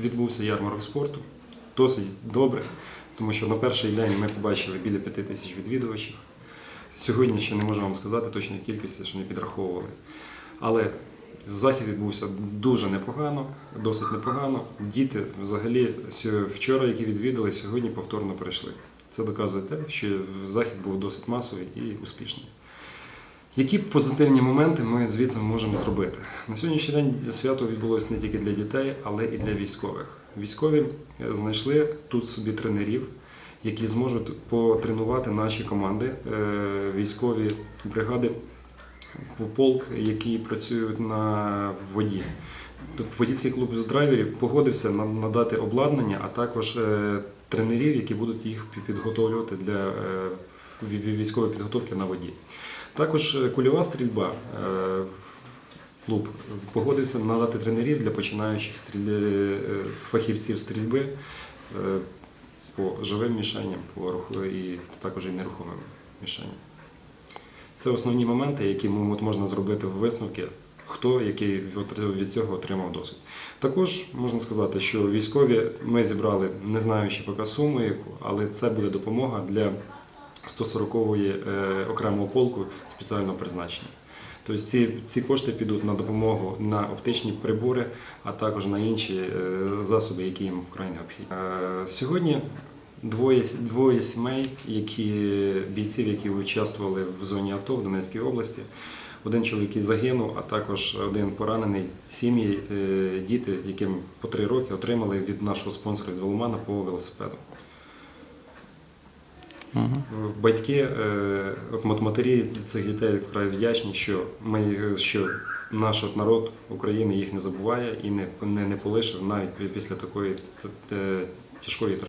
відбувся ярмарок спорту. Досить добре, тому що на перший день ми побачили біля п'яти тисяч відвідувачів. Сьогодні ще не можу вам сказати точної кількості, що не підраховували. Але захід відбувся дуже непогано, досить непогано. Діти взагалі вчора, які відвідали, сьогодні повторно прийшли. Це доказує те, що захід був досить масовий і успішний. Які позитивні моменти ми звідси можемо зробити? На сьогоднішній день свято відбулося не тільки для дітей, але і для військових. Військові е, знайшли тут собі тренерів, які зможуть потренувати наші команди, е, військові бригади, полк, які працюють на воді. Тобто Подільський клуб з драйверів погодився надати обладнання, а також е, тренерів, які будуть їх пі- підготовлювати для ві- ві- військової підготовки на воді. Також е, кульова стрільба. е, Клуб погодився надати тренерів для починаючих стріль- е, фахівців стрільби по живим мішенням, по руху- і також і нерухомим мішенням. Це основні моменти, які можна зробити в висновки, хто який від цього отримав досвід. Також можна сказати, що військові ми зібрали, не знаю ще поки суму яку, але це буде допомога для 140-ї е, окремого полку спеціального призначення. Тобто ці, ці кошти підуть на допомогу на оптичні прибори, а також на інші е, засоби, які їм вкрай необхідні. Е, Сьогодні двоє, двоє сімей, які, бійців, які участвували в зоні АТО в Донецькій області. Один чоловік який загинув, а також один поранений. Сім'ї, діти, яким по три роки отримали від нашого спонсора від Воломана по велосипеду. Батьки, е, матері цих дітей вкрай вдячні, що ми що наш народ України їх не забуває і не, не, не полишив навіть після такої т- тяжкої